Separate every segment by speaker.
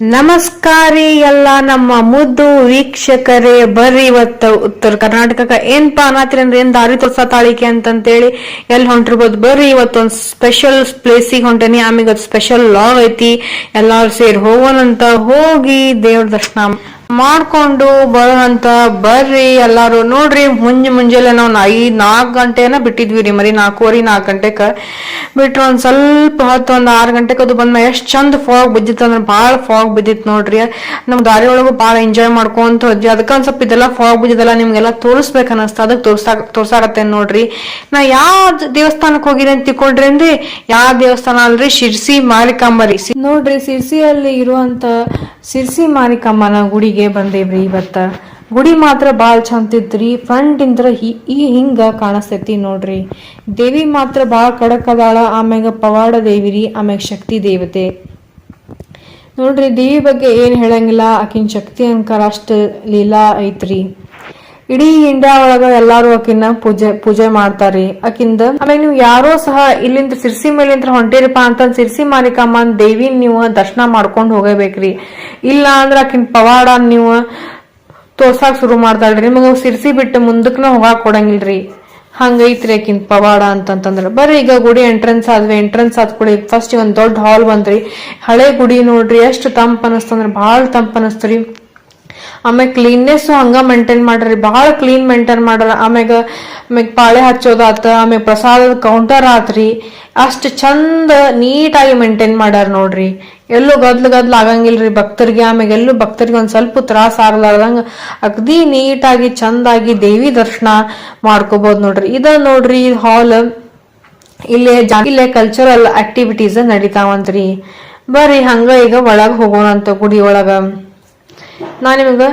Speaker 1: ನಮಸ್ಕಾರಿ ಎಲ್ಲ ನಮ್ಮ ಮುದ್ದು ವೀಕ್ಷಕರೇ, ಬರ್ರಿ ಇವತ್ತು ಉತ್ತರ ಕರ್ನಾಟಕಕ್ಕ. ಏನ್ಪಾ ಅನ್ನತ್ತೀರಿ ಏನ್ ದಾರಿ ತೋರ್ಸ ತಾಳಿಕೆ ಅಂತಂತೇಳಿ ಎಲ್ಲಿ ಹೊಂಟಿರ್ಬೋದು. ಬರ್ರಿ ಇವತ್ತೊಂದ್ ಸ್ಪೆಷಲ್ ಪ್ಲೇಸಿಗೆ ಹೊಂಟೇನಿ. ಆಮೇಲೆ ಸ್ಪೆಷಲ್ ಲಾವ್ ಐತಿ. ಎಲ್ಲಾರು ಸೇರಿ ಹೋಗೋಣಂತ ಹೋಗಿ ದೇವ್ರ ದರ್ಶನ ಮಾಡ್ಕೊಂಡು ಬರೋಣಂತ ಬರ್ರಿ ಎಲ್ಲಾರು. ನೋಡ್ರಿ, ಮುಂಜೆ ಮುಂಜಾನೆ ನಾವು ಐದ್ ನಾಲ್ಕು ಗಂಟೆನ ಬಿಟ್ಟಿದ್ವಿ ರೀ ಮರಿ, ನಾಲ್ಕೂವರೆ, ನಾಲ್ಕು ಗಂಟೆಕ. ಬಿಟ್ರೆ ಒಂದ್ ಸ್ವಲ್ಪ ಹೊತ್ತು, ಒಂದ್ ಆರು ಗಂಟೆಗೆ ಅದು ಬಂದ ಎಷ್ಟ್ ಚಂದ ಫಾಗ್ ಬಿದ್ದಿತ್ತು ಅಂದ್ರೆ ಭಾಳ ಫಾಗ್ ಬಿದ್ದಿತ್ತು ನೋಡ್ರಿ. ನಮ್ ದಾರಿ ಒಳಗು ಭಾಳ ಎಂಜಾಯ್ ಮಾಡ್ಕೊಂತ ಹೋದ್ವಿ. ಅದಕ್ಕ ಸ್ವಲ್ಪ ಇದೆಲ್ಲ ಫಾಗ್ ಬಿದ್ದಿದ್ದಲ್ಲ ನಿಮ್ಗೆಲ್ಲ ತೋರಿಸ್ಬೇಕು ಅನಸ್ತ ಅದಕ್ಕೆ ತೋರ್ಸಾಕ ತೋರ್ಸಾಕತ್ತೇನ್ ನೋಡ್ರಿ. ನಾ ಯಾವ ದೇವಸ್ಥಾನಕ್ಕೆ ಹೋಗಿರಿ ಅಂತ ತಿಳ್ಕೊಂಡ್ರಿ ಯಾವ ದೇವಸ್ಥಾನ ಅಲ್ರಿ? ಶಿರ್ಸಿ ಮಾರಿಕಾಂಬರಿ. ನೋಡ್ರಿ, ಶಿರ್ಸಿಯಲ್ಲಿ ಇರುವಂತ ಸಿರ್ಸಿ ಮಾರಿಕಮ್ಮನ ಗುಡಿಗೆ ಬಂದೇವ್ರಿ ಇವತ್ತ. ಗುಡಿ ಮಾತ್ರ ಭಾಳ ಚಂದ ಇತ್ರಿ ಫ್ರಂಟ್ ಇಂದ್ರ ಈ ಹಿಂಗ ಕಾಣಿಸ್ತೈತಿ ನೋಡ್ರಿ. ದೇವಿ ಮಾತ್ರ ಭಾಳ ಖಡಕ್ ಅದಾಳ, ಆಮ್ಯಾಗ ಪವಾಡ ದೇವಿ ರೀ ಆಮ್ಯಾಗ ಶಕ್ತಿ ದೇವತೆ. ನೋಡ್ರಿ ದೇವಿ ಬಗ್ಗೆ ಏನು ಹೇಳಂಗಿಲ್ಲ, ಆಕಿನ ಶಕ್ತಿ ಅಂಕಾರ ಅಷ್ಟು ಲೀಲಾ ಐತ್ರಿ. ಇಡೀ ಇಂಡಿಯಾ ಒಳಗ ಎಲ್ಲಾರು ಆಕಿನ ಪೂಜೆ ಪೂಜೆ ಮಾಡ್ತಾರಿ. ಆಕಿಂದ, ಆಮೇಲೆ ನೀವು ಯಾರೋ ಸಹ ಇಲ್ಲಿಂದ ಸಿರ್ಸಿ ಮೇಲಿಂದ ಹೊಂಟಿರಪ್ಪ ಅಂತ ಸಿರ್ಸಿ ಮಾರಿಕಮ್ಮನ್ ದೇವಿ ನೀವು ದರ್ಶನ ಮಾಡ್ಕೊಂಡು ಹೋಗಬೇಕ್ರಿ. ಇಲ್ಲ ಅಂದ್ರೆ ಆಕಿನ ಪವಾಡ ನೀವು ತೋರ್ಸಾಕ್ ಶುರು ಮಾಡ್ತಾಳ್ರಿ. ನಿಮಗೆ ಸಿರ್ಸಿ ಬಿಟ್ಟು ಮುಂದಕ್ನ ಹೋಗಾಕ್ ಕೊಡಂಗಿಲ್ರಿ. ಹಂಗೈತ್ರಿ ಆಕಿನ್ ಪವಾಡ ಅಂತಂತಂದ್ರೆ. ಬರ್ರಿ, ಈಗ ಗುಡಿ ಎಂಟ್ರೆನ್ಸ್ ಆದ್ವಿ. ಎಂಟ್ರೆನ್ಸ್ ಆದ್ ಕೂಡ ಫಸ್ಟ್ ಒಂದ್ ದೊಡ್ಡ ಹಾಲ್ ಬಂದ್ರಿ. ಹಳೆ ಗುಡಿ ನೋಡ್ರಿ. ಎಷ್ಟು ತಂಪ್ ಅನಸ್ತಂದ್ರೆ. ಭಾಳ ತಂಪ್ ಅನಸ್ತರಿ ಆಮ್ಯಾಗ ಕ್ಲೀನ್ನೆಸ್ ಹಂಗೆ ಮೇಂಟೈನ್ ಮಾಡ್ರಿ, ಭಾಳ ಕ್ಲೀನ್ ಮೇಂಟೈನ್ ಮಾಡ್ರ ಆಮ್ಯಾಗ ಆಮ್ಯಾಗ ಪಾಳೆ ಹಚ್ಚೋದಾತ, ಆಮ್ಯಾಗ ಪ್ರಸಾದದ ಕೌಂಟರ್ ಆತ್ರಿ. ಅಷ್ಟು ಚಂದ ನೀಟಾಗಿ ಮೇಂಟೈನ್ ಮಾಡ್ಯಾರ ನೋಡ್ರಿ. ಎಲ್ಲೂ ಗದ್ಲು ಗದ್ಲು ಆಗಂಗಿಲ್ರಿ ಭಕ್ತರಿಗೆ, ಆಮ್ಯಾಗ ಎಲ್ಲೂ ಭಕ್ತರಿಗೆ ಒಂದು ಸ್ವಲ್ಪ ತ್ರಾಸ ಆಗ್ಲಾರ್ದಂಗ ಅಗದಿ ನೀಟಾಗಿ, ಚಂದಾಗಿ ದೇವಿ ದರ್ಶನ ಮಾಡ್ಕೋಬಹುದು ನೋಡ್ರಿ. ಇದ ನೋಡ್ರಿ ಹಾಲ್ ಇಲ್ಲೇ ಇಲ್ಲೇ ಕಲ್ಚರಲ್ ಆಕ್ಟಿವಿಟೀಸ್ ನಡೀತಾವಂತ್ರಿ. ಬರ್ರಿ ಹಂಗ ಈಗ ಒಳಗ್ ಹೋಗೋಣಂತ ಗುಡಿ ಒಳಗ. ನಾ ನಿಮಗೆ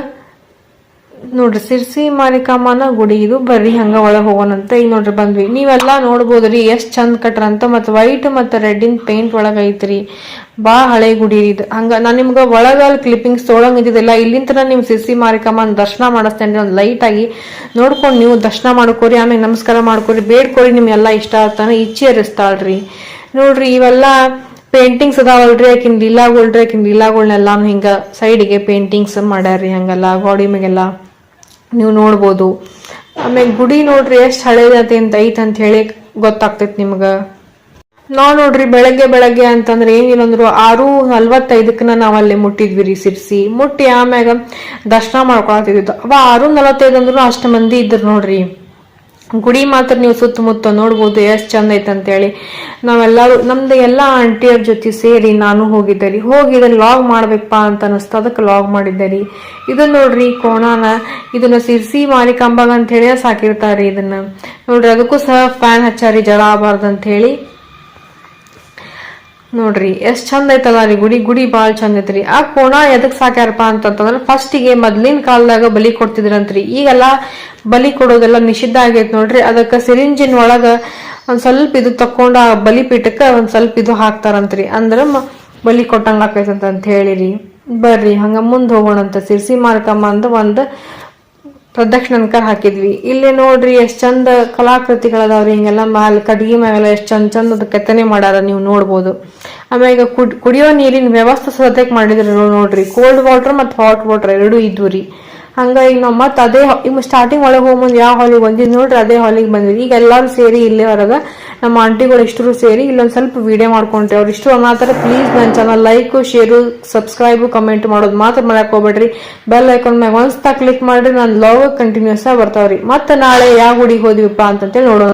Speaker 1: ನೋಡ್ರಿ ಸಿರ್ಸಿ ಮಾರಿಕಾಮನ ಗುಡಿ ಇದು ಬರ್ರಿ ಹಂಗ ಒಳಗೆ ಹೋಗೋಣಂತ ಈಗ ನೋಡ್ರಿ ಬಂದ್ವಿ. ನೀವೆಲ್ಲ ನೋಡ್ಬೋದು ರೀ ಎಷ್ಟು ಚಂದ ಕಟ್ರಂತ ಮತ್ತು ವೈಟ್ ಮತ್ತು ರೆಡ್ಡಿನ ಪೇಂಟ್ ಒಳಗೆ ಐತ್ರಿ. ಭಾಳ ಹಳೆ ಗುಡಿ ಇದು. ಹಂಗ ನಾನು ನಿಮ್ಗೆ ಒಳಗೆ ಅಲ್ಲಿ ಕ್ಲಿಪ್ಪಿಂಗ್ಸ್ ತೊಳಂಗೆ ಇದ್ದಿದ್ದಿಲ್ಲ ಇಲ್ಲಿಂದ ನೀವು ಸಿರ್ಸಿ ಮಾರಿಕಮ್ಮನ ದರ್ಶನ ಮಾಡಿಸ್ತೇನೆ ಒಂದು ಲೈಟಾಗಿ ನೋಡ್ಕೊಂಡ್ ನೀವು ದರ್ಶನ ಮಾಡ್ಕೋರಿ ಆಮೇಲೆ ನಮಸ್ಕಾರ ಮಾಡ್ಕೋರಿ, ಬೇಡ್ಕೋರಿ ನಿಮ್ಗೆಲ್ಲ ಇಷ್ಟ ಆಗ್ತಾನೆ ಇಚ್ಛೆ ಇರಿಸ್ತಾಳ್ರಿ ನೋಡ್ರಿ ಇವೆಲ್ಲಾ ಪೇಂಟಿಂಗ್ಸ್ ಅದಾವಲ್ರಿ ಆಕಿನ್ ಲೀಲಾಗಳ್ರಿ ಆಕಿನ್ ಲೀಲಾಗಳ್ನೆಲ್ಲ ಹಿಂಗ ಸೈಡಿಗೆ ಪೇಂಟಿಂಗ್ಸ್ ಮಾಡ್ಯಾರ್ರಿ ಹಂಗೆಲ್ಲ ಗೋಡಿ ಮ್ಯಾಗೆಲ್ಲ ನೀವು ನೋಡ್ಬೋದು. ಆಮೇಲೆ ಗುಡಿ ನೋಡ್ರಿ, ಎಷ್ಟು ಹಳೇದೈತಿ ಅಂತ ಐತೆ ಅಂತ ಹೇಳಿ ಗೊತ್ತಾಗ್ತೈತಿ ನಿಮ್ಗೆ. ನಾ ನೋಡ್ರಿ ಬೆಳಗ್ಗೆ ಬೆಳಗ್ಗೆ ಅಂತಂದ್ರೆ ಏನಿಲ್ಲ ಅಂದ್ರು ಆರು ನಲ್ವತ್ತೈದಕ್ಕನ ನಾವು ಅಲ್ಲಿ ಮುಟ್ಟಿದ್ವಿ ರೀ ಸಿರ್ಸಿ. ಮುಟ್ಟಿ ಆಮ್ಯಾಗ ದರ್ಶನ ಮಾಡ್ಕೊಳತಿದ್ವಿ ಅವ ಆರು ನಲವತ್ತೈದು ಅಂದ್ರು ಅಷ್ಟು ಮಂದಿ ಇದ್ರು ನೋಡ್ರಿ. ಗುಡಿ ಮಾತ್ರ ನೀವು ಸುತ್ತಮುತ್ತ ನೋಡ್ಬೋದು ಎಷ್ಟು ಚಂದ ಐತೆ ಅಂತೇಳಿ ನಾವೆಲ್ಲರೂ, ನಮ್ದು ಎಲ್ಲಾ ಆಂಟಿಯರ್ ಜೊತೆ ಸೇರಿ ನಾನು ಹೋಗಿದ್ದೆ ರೀ. ಹೋಗಿ ಇದನ್ನ ಲಾಗ್ ಮಾಡ್ಬೇಕಪ್ಪ ಅಂತ ಅನಿಸ್ತು. ಅದಕ್ಕೆ ಲಾಗ್ ಮಾಡಿದ್ದೆ ರೀ. ಇದನ್ನ ನೋಡ್ರಿ ಕೋಣಾನ, ಇದನ್ನ ಸಿರ್ಸಿ ಮಾರಿಕಾಂಬಾಗ ಅಂತ ಹೇಳಿ ಸಾಕಿರ್ತಾರ್ರಿ ಇದನ್ನ. ನೋಡ್ರಿ ಅದಕ್ಕೂ ಸಹ ಫ್ಯಾನ್ ಹಚ್ಚಾರಿ ಜ್ವರ ಆಗಬಾರ್ದು ಅಂತ ಹೇಳಿ. ನೋಡ್ರಿ, ಎಷ್ಟ್ ಚಂದ ಐತಲ್ಲ ರೀ ಗುಡಿ ಗುಡಿ ಬಾಳ್ ಚಂದ ಐತ್ರಿ. ಆ ಕೋಣ ಎದಕ್ ಸಾಕ್ಯಾರಪ್ಪ ಅಂತಂತಂದ್ರ ಫಸ್ಟಿಗೆ ಮೊದ್ಲಿನ ಕಾಲದಾಗ ಬಲಿ ಕೊಡ್ತಿದ್ರಂತ್ರಿ. ಈಗೆಲ್ಲ ಬಲಿ ಕೊಡೋದೆಲ್ಲ ನಿಷಿದ್ಧ ಆಗೈತ್ ನೋಡ್ರಿ. ಅದಕ್ಕ ಸಿರಿಂಜಿನ್ ಒಳಗ ಒಂದ್ ಸ್ವಲ್ಪ ಇದು ತಕೊಂಡ ಆ ಬಲಿ ಪೀಠಕ್ಕ ಒಂದ್ ಸ್ವಲ್ಪ ಇದು ಹಾಕ್ತಾರಂತ್ರಿ. ಅಂದ್ರ ಬಲಿ ಕೊಟ್ಟಂಗ ಆಕೈತಂತ ಅಂತ ಹೇಳಿರಿ. ಬರ್ರಿ, ಹಂಗ ಮುಂದ್ ಹೋಗೋಣಂತ. ಸಿರ್ಸಿ ಮಾರ್ಕಮ್ಮ ಅಂದ ಒಂದ್ ಪ್ರದಕ್ಷಿಣನ್ಕರ್ ಹಾಕಿದ್ವಿ. ಇಲ್ಲಿ ನೋಡ್ರಿ ಎಷ್ಟ್ ಚಂದ ಕಲಾಕೃತಿಗಳದಾವ್ರಿ, ಹಿಂಗೆಲ್ಲ ಮ್ಯಾಲ ಕಡಿಗೆ ಮೇಲೆ ಎಷ್ಟ್ ಚಂದ ಚಂದ ಕೆತ್ತನೆ ಮಾಡ್ಯಾರ ನೀವು ನೋಡ್ಬೋದು. ಆಮೇಲೆ ಈಗ ಕುಡ್, ಕುಡಿಯೋ ನೀರಿನ ವ್ಯವಸ್ಥೆ ಸದ್ಯಕ್ಕೆ ಮಾಡಿದ್ರು ನೋಡ್ರಿ. ಕೋಲ್ಡ್ ವಾಟರ್ ಮತ್ತು ಹಾಟ್ ವಾಟರ್ ಎರಡೂ ಇದ್ವು ರೀ. ಹಂಗ ಈಗ ನಾವು ಮತ್ತೆ ಅದೇ ಸ್ಟಾರ್ಟಿಂಗ್ ಒಳಗೆ ಹೋಗ್ ಮುಂದೆ ಯಾವ ಹಾಲಿಗೆ ಬಂದಿದ್ ನೋಡ್ರಿ, ಅದೇ ಹಾಲಿಗೆ ಬಂದಿದ್ವಿ ಈಗ ಎಲ್ಲಾರು ಸೇರಿ ಇಲ್ಲೇ ಹೊರಗ ನಮ್ಮ ಆಂಟಿಗಳು ಇಷ್ಟರು ಸೇರಿ ಇಲ್ಲೊಂದ್ ಸ್ವಲ್ಪ ವಿಡಿಯೋ ಮಾಡ್ಕೊಂಡ್ರಿ ಅವ್ರು ಇಷ್ಟು ಮಾತ್ರ ಪ್ಲೀಸ್ ನನ್ನ channel like share subscribe comment ಮಾಡೋದು ಮಾತ್ರ ಮಾಡಕ್ ಹೋಗ್ಬೇಡ್ರಿ. ಬೆಲ್ ಐಕಾನ್ ಮ್ಯಾಗ ಒಂದ್ಸತ ಕ್ಲಿಕ್ ಮಾಡ್ರಿ, ನಾನು ಲಾಗ್ ಕಂಟಿನ್ಯೂಸ್ ಆಗಿ ಬರ್ತಾವ್ರಿ. ಮತ್ತೆ ನಾಳೆ ಯಾವ ಗುಡಿಗೆ ಹೋದ್ವಿಪ್ಪ ಅಂತಂತೇಳಿ ನೋಡೋಣ.